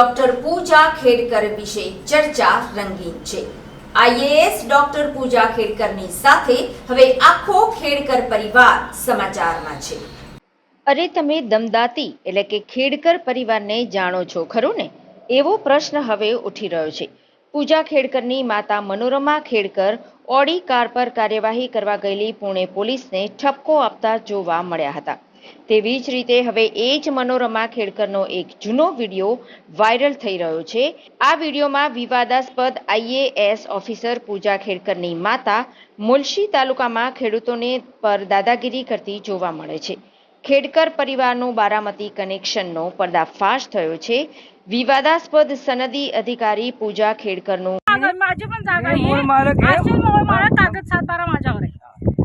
Doctor પૂજા ખેડકર વિશે ચર્ચા રંગીન છે. આઈએએસ ડોક્ટર પૂજા ખેડકરની સાથે હવે આખો ખેડકર પરિવાર સમાચારમાં છે. અરે તમે દમદાતી, એટલે કે ખેડકર પરિવારને જાણો છો, ખરું ને? એવો પ્રશ્ન હવે ઉઠી રહ્યો છે. પૂજા ખેડકરની માતા મનોરમા ખેડકર ઓડી કાર પર કાર્યવાહી કરવા ગયેલી પુણે પોલીસને ઠપકો આપતા જોવા મળ્યા હતા. તેવી જ રીતે હવે એ જ મનોરમા ખેડકરનો એક જૂનો વિડીયો વાયરલ થઈ રહ્યો છે આ વિડીયોમાં વિવાદાસ્પદ આઈએએસ ઓફિસર પૂજા ખેડકરની માતા મુલશી તાલુકામાં ખેડૂતોને પર દાદાગીરી કરતી જોવા મળે છે ખેડકર પરિવારનું બારામતી કનેક્શનનો પર્દાફાશ થયો છે વિવાદાસ્પદ સનદી અધિકારી પૂજા ખેડકરનું कागद माझी पण जागा हे आहे मूळ मालक आहे. असेल मूळ मालक कागद सात बारा माझ्यावर आहे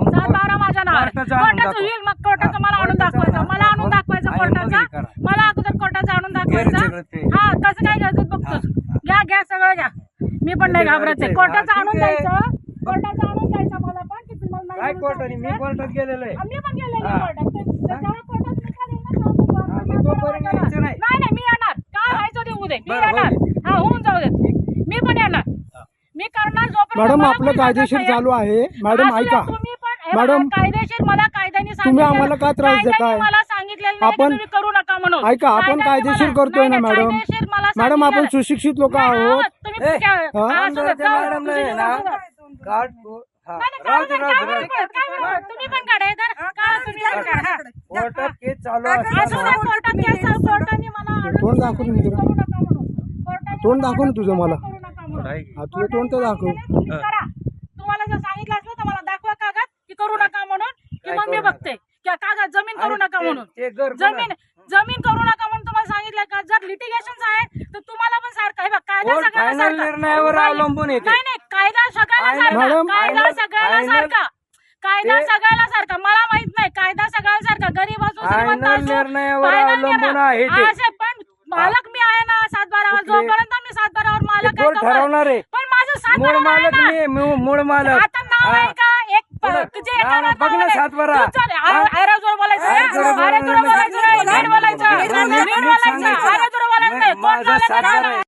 सात बारा माझ्या नावावर आहे. कोर्टाचं आणून कोर्टाचं दाखवा. होईल मग पण नाही घाबरायचं घ्यायचंय. कोर्टाचं हा, आणून आहे. द्यायचं कोर्टाचं आणून द्यायचं मला पण की तुम्हाला नाही काय म्हणून कोर्टाने मी. कोर्टात गेलेलो आहे मी पण गेलेली हा. कोर्टात ते- ते जेव्हा कोर्टात निकाल येईल ना, तेव्हा बघू आपण. मग तोपर्यंत यायचं नाही. नाही नाही मी येणार काय व्हायचं ते होऊ दे मी बरं, येणार होईल. हा होऊन जाऊ दे मी पण येणार मी करणार जोपर्यंत मॅडम आपलं कायदेशीर चालू. आहे मॅडम ऐका हे मॅडम, कायदेशीर मला कायद्याने तुम्ही आम्हाला का त्रास देताय? मला सांगितलेलं आपण- तुम्ही करू नका म्हणून ऐका आपण कायदेशीर करतोय ना मॅडम कायदेशीर मला मॅडम आपण सुशिक्षित लोक आहोत कार्ड तुम्ही पण काढा कोर्टात केस चालू तोंड दाखवून मी तुला ना तुझं मला। ज़मीन करू ना। ज़मीन ज़मीन करू ना तुम्हारा तुम्हाला लिटिगेशन आहेत कायदा कोर्ट सगळ्याला सारखा. निर्णयावर नाही, अवलंबून येते. नाही नाही कायदा सगळ्याला सारखा मॅडम, कायदा सगळ्याला सारखा कायदा ते- सगळ्याला सारखा मला माहीत नाही कायदा सगळ्याला सारखा गरीब असो श्रीमंत असो, निर्णयावर अवलंबून निर्णय. आहे ते. असे पण मालक मी आहे ना सात बारावर कुठले? जोपर्यंत मी सात बारावर ते मालक आहे कोर्ट तोपर्यंत- ठरवणार आहे पण माझं सात मूळ आहे मालक ना. मी मूळ- मूळ मालक आता नाव हा. आहे का एक प- बघ, तुझे नाव एका बघ ना नावावर सातबारा. तू चल, हा? अरे अरे जोर बोलायचं अरे ना? जोर अरे जोर बोलायचं. बोलायचं नाही, नीट बोलायचं नीट नीट बोलायचं सांगायचं. अरे जोर बोलायचं नाही माझा कोण झालं सातबारा का? आहे.